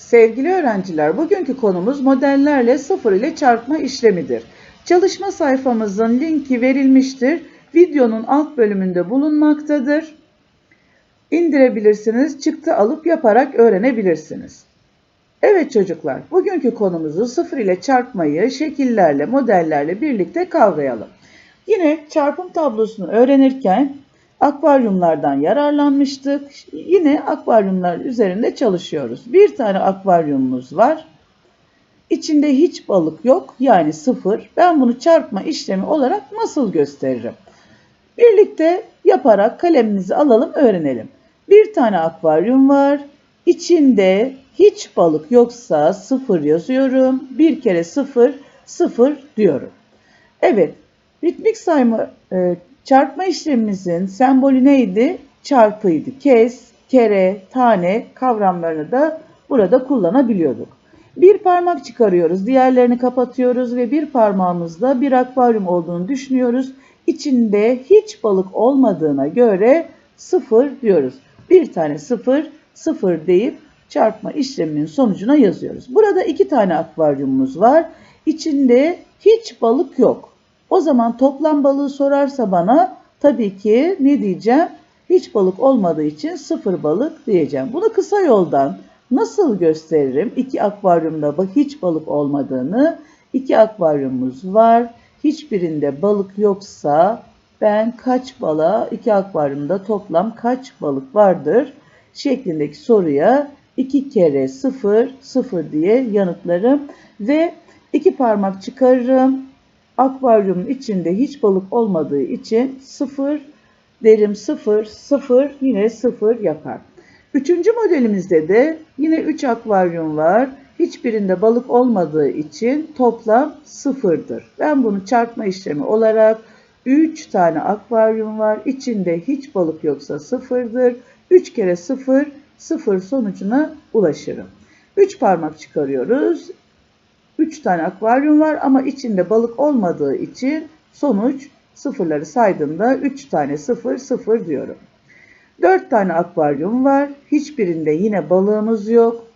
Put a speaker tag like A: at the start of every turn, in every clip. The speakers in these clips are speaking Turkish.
A: Sevgili öğrenciler, bugünkü konumuz modellerle sıfır ile çarpma işlemidir. Çalışma sayfamızın linki verilmiştir. Videonun alt bölümünde bulunmaktadır. İndirebilirsiniz, çıktı alıp yaparak öğrenebilirsiniz. Evet çocuklar, bugünkü konumuzu sıfır ile çarpmayı şekillerle, modellerle birlikte kavrayalım. Yine çarpım tablosunu öğrenirken akvaryumlardan yararlanmıştık. Yine akvaryumlar üzerinde çalışıyoruz. Bir tane akvaryumumuz var. İçinde hiç balık yok yani sıfır. Ben bunu çarpma işlemi olarak nasıl gösteririm? Birlikte yaparak kalemimizi alalım öğrenelim. Bir tane akvaryum var. İçinde hiç balık yoksa sıfır yazıyorum. Bir kere sıfır, sıfır diyorum. Evet, ritmik sayma e, çarpma işlemimizin sembolü neydi? Çarpıydı. Kes, kere, tane kavramlarını da burada kullanabiliyorduk. Bir parmak çıkarıyoruz, diğerlerini kapatıyoruz ve bir parmağımızda bir akvaryum olduğunu düşünüyoruz. İçinde hiç balık olmadığına göre sıfır diyoruz. Bir tane sıfır, sıfır deyip çarpma işleminin sonucuna yazıyoruz. Burada iki tane akvaryumumuz var. İçinde hiç balık yok. O zaman toplam balığı sorarsa bana tabii ki ne diyeceğim? Hiç balık olmadığı için sıfır balık diyeceğim. Bunu kısa yoldan nasıl gösteririm? İki akvaryumda hiç balık olmadığını, iki akvaryumumuz var. Hiçbirinde balık yoksa ben kaç balığa, iki akvaryumda toplam kaç balık vardır? şeklindeki soruya iki kere sıfır, sıfır diye yanıtlarım ve iki parmak çıkarırım akvaryumun içinde hiç balık olmadığı için sıfır derim sıfır sıfır yine sıfır yapar. Üçüncü modelimizde de yine üç akvaryum var. Hiçbirinde balık olmadığı için toplam sıfırdır. Ben bunu çarpma işlemi olarak 3 tane akvaryum var. İçinde hiç balık yoksa sıfırdır. 3 kere sıfır, sıfır sonucuna ulaşırım. 3 parmak çıkarıyoruz. 3 tane akvaryum var ama içinde balık olmadığı için sonuç sıfırları saydığımda 3 tane sıfır sıfır diyorum. 4 tane akvaryum var. Hiçbirinde yine balığımız yok.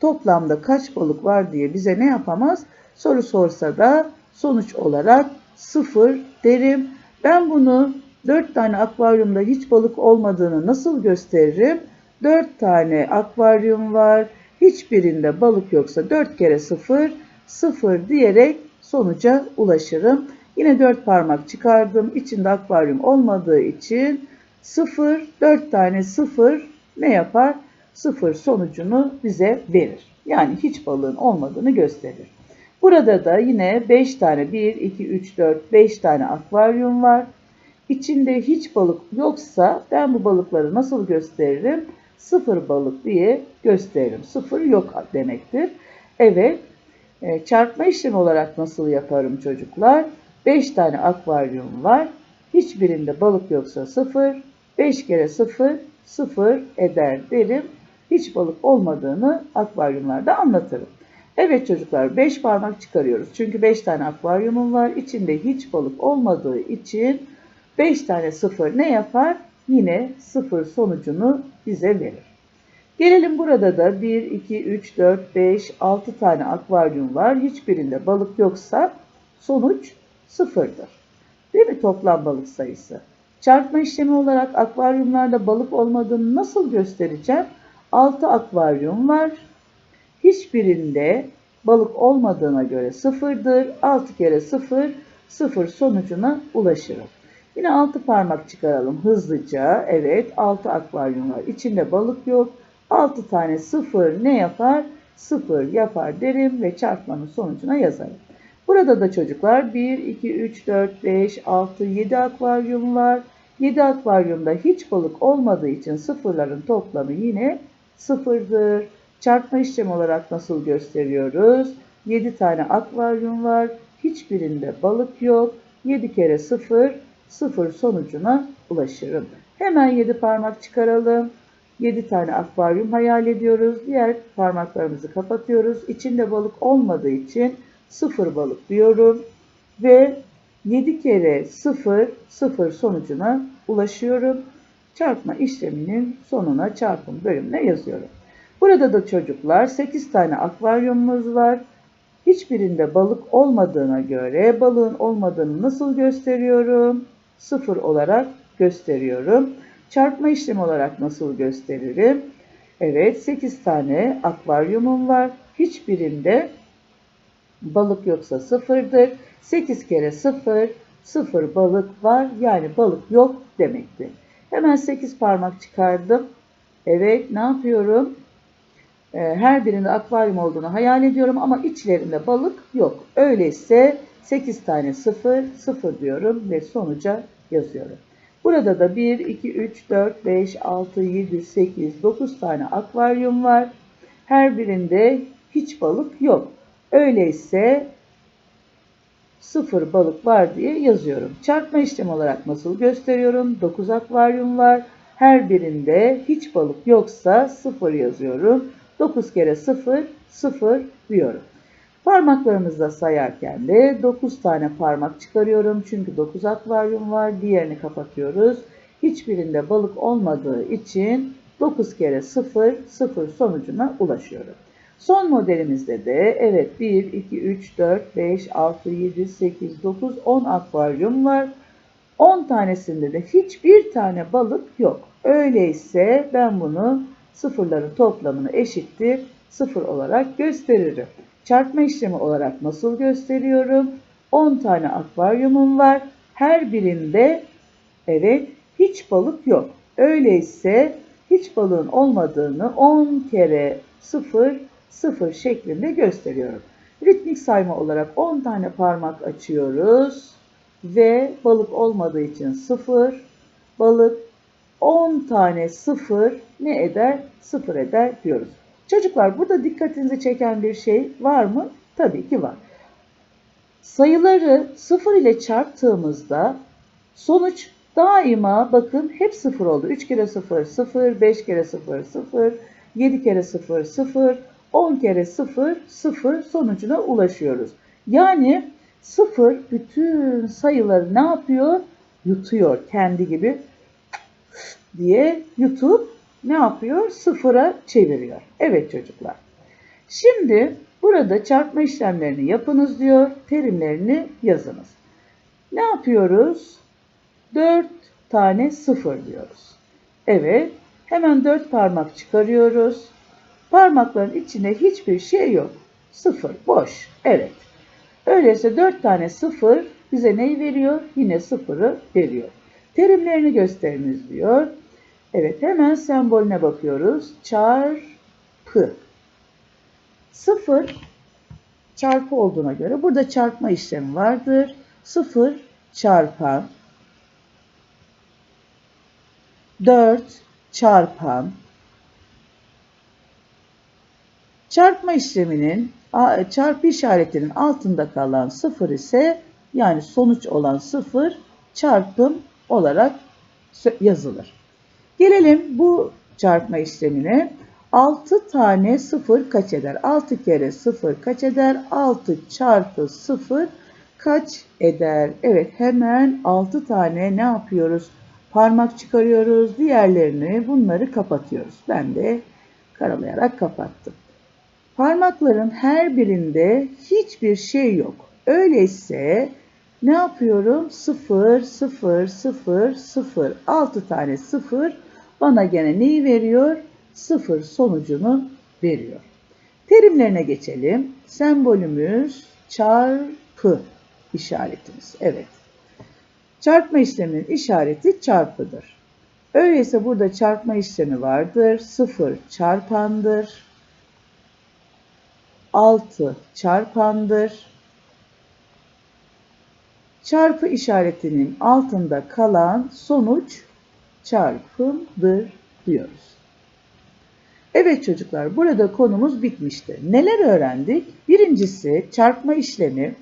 A: Toplamda kaç balık var diye bize ne yapamaz? Soru sorsa da sonuç olarak sıfır derim. Ben bunu 4 tane akvaryumda hiç balık olmadığını nasıl gösteririm? 4 tane akvaryum var. Hiçbirinde balık yoksa 4 kere sıfır 0 diyerek sonuca ulaşırım. Yine 4 parmak çıkardım. İçinde akvaryum olmadığı için 0, 4 tane 0 ne yapar? 0 sonucunu bize verir. Yani hiç balığın olmadığını gösterir. Burada da yine 5 tane 1, 2, 3, 4, 5 tane akvaryum var. İçinde hiç balık yoksa ben bu balıkları nasıl gösteririm? Sıfır balık diye gösteririm. Sıfır yok demektir. Evet e, çarpma işlemi olarak nasıl yaparım çocuklar? 5 tane akvaryum var. Hiçbirinde balık yoksa 0. 5 kere 0 0 eder derim. Hiç balık olmadığını akvaryumlarda anlatırım. Evet çocuklar 5 parmak çıkarıyoruz. Çünkü 5 tane akvaryumum var. İçinde hiç balık olmadığı için 5 tane 0 ne yapar? Yine 0 sonucunu bize verir. Gelelim burada da 1, 2, 3, 4, 5, 6 tane akvaryum var. Hiçbirinde balık yoksa sonuç sıfırdır. Değil mi toplam balık sayısı? Çarpma işlemi olarak akvaryumlarda balık olmadığını nasıl göstereceğim? 6 akvaryum var. Hiçbirinde balık olmadığına göre sıfırdır. 6 kere sıfır, sıfır sonucuna ulaşırım. Yine 6 parmak çıkaralım hızlıca. Evet 6 akvaryum var. İçinde balık yok. 6 tane 0 ne yapar? 0 yapar derim ve çarpmanın sonucuna yazarım. Burada da çocuklar 1, 2, 3, 4, 5, 6, 7 akvaryum var. 7 akvaryumda hiç balık olmadığı için sıfırların toplamı yine sıfırdır. Çarpma işlemi olarak nasıl gösteriyoruz? 7 tane akvaryum var. Hiçbirinde balık yok. 7 kere 0, 0 sonucuna ulaşırım. Hemen 7 parmak çıkaralım. 7 tane akvaryum hayal ediyoruz. Diğer parmaklarımızı kapatıyoruz. İçinde balık olmadığı için 0 balık diyorum. Ve 7 kere 0, 0 sonucuna ulaşıyorum. Çarpma işleminin sonuna çarpım bölümüne yazıyorum. Burada da çocuklar 8 tane akvaryumumuz var. Hiçbirinde balık olmadığına göre balığın olmadığını nasıl gösteriyorum? Sıfır olarak gösteriyorum. Çarpma işlemi olarak nasıl gösteririm? Evet 8 tane akvaryumum var. Hiçbirinde balık yoksa sıfırdır. 8 kere sıfır, sıfır balık var. Yani balık yok demektir. Hemen 8 parmak çıkardım. Evet ne yapıyorum? Ee, her birinde akvaryum olduğunu hayal ediyorum ama içlerinde balık yok. Öyleyse 8 tane 0, 0 diyorum ve sonuca yazıyorum. Burada da 1, 2, 3, 4, 5, 6, 7, 8, 9 tane akvaryum var. Her birinde hiç balık yok. Öyleyse 0 balık var diye yazıyorum. Çarpma işlemi olarak nasıl gösteriyorum? 9 akvaryum var. Her birinde hiç balık yoksa 0 yazıyorum. 9 kere 0, 0 diyorum. Parmaklarımızla sayarken de 9 tane parmak çıkarıyorum. Çünkü 9 akvaryum var. Diğerini kapatıyoruz. Hiçbirinde balık olmadığı için 9 kere 0, 0 sonucuna ulaşıyorum. Son modelimizde de evet 1, 2, 3, 4, 5, 6, 7, 8, 9, 10 akvaryum var. 10 tanesinde de hiçbir tane balık yok. Öyleyse ben bunu sıfırların toplamını eşittir sıfır olarak gösteririm. Çarpma işlemi olarak nasıl gösteriyorum? 10 tane akvaryumum var. Her birinde evet hiç balık yok. Öyleyse hiç balığın olmadığını 10 kere 0 0 şeklinde gösteriyorum. Ritmik sayma olarak 10 tane parmak açıyoruz ve balık olmadığı için 0 balık 10 tane 0 ne eder? 0 eder diyoruz. Çocuklar burada dikkatinizi çeken bir şey var mı? Tabii ki var. Sayıları 0 ile çarptığımızda sonuç daima bakın hep 0 oldu. 3 kere 0 0, 5 kere 0 0, 7 kere 0 0, 10 kere 0 0 sonucuna ulaşıyoruz. Yani 0 bütün sayıları ne yapıyor? Yutuyor kendi gibi diye yutup ne yapıyor? Sıfıra çeviriyor. Evet çocuklar. Şimdi burada çarpma işlemlerini yapınız diyor. Terimlerini yazınız. Ne yapıyoruz? 4 tane sıfır diyoruz. Evet. Hemen 4 parmak çıkarıyoruz. Parmakların içinde hiçbir şey yok. Sıfır. Boş. Evet. Öyleyse 4 tane sıfır bize neyi veriyor? Yine sıfırı veriyor. Terimlerini gösteriniz diyor. Evet hemen sembolüne bakıyoruz. Çarpı. Sıfır çarpı olduğuna göre burada çarpma işlemi vardır. Sıfır çarpan 4 çarpan çarpma işleminin çarpı işaretinin altında kalan sıfır ise yani sonuç olan sıfır çarpım olarak yazılır. Gelelim bu çarpma işlemine. 6 tane 0 kaç eder? 6 kere 0 kaç eder? 6 çarpı 0 kaç eder? Evet hemen 6 tane ne yapıyoruz? Parmak çıkarıyoruz. Diğerlerini bunları kapatıyoruz. Ben de karalayarak kapattım. Parmakların her birinde hiçbir şey yok. Öyleyse ne yapıyorum? 0, 0, 0, 0. 6 tane 0 bana gene neyi veriyor? 0 sonucunu veriyor. Terimlerine geçelim. Sembolümüz çarpı işaretimiz. Evet. Çarpma işleminin işareti çarpıdır. Öyleyse burada çarpma işlemi vardır. 0 çarpandır. 6 çarpandır. Çarpı işaretinin altında kalan sonuç çarpımdır diyoruz. Evet çocuklar burada konumuz bitmiştir. Neler öğrendik? Birincisi çarpma işlemi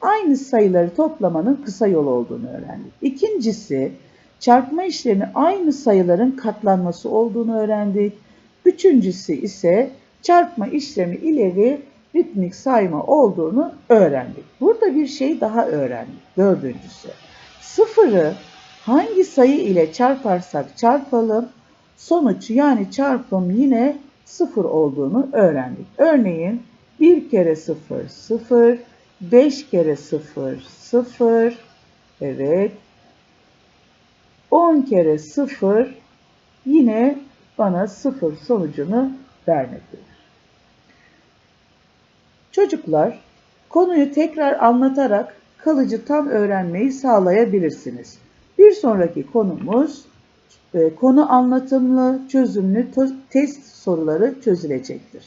A: aynı sayıları toplamanın kısa yolu olduğunu öğrendik. İkincisi çarpma işlemi aynı sayıların katlanması olduğunu öğrendik. Üçüncüsü ise çarpma işlemi ileri ritmik sayma olduğunu öğrendik. Burada bir şey daha öğrendik. Dördüncüsü. Sıfırı hangi sayı ile çarparsak çarpalım sonuç yani çarpım yine sıfır olduğunu öğrendik. Örneğin 1 kere 0 0, 5 kere 0 0, evet 10 kere 0 yine bana 0 sonucunu vermektedir. Çocuklar, konuyu tekrar anlatarak kalıcı tam öğrenmeyi sağlayabilirsiniz. Bir sonraki konumuz e, konu anlatımlı, çözümlü test soruları çözülecektir.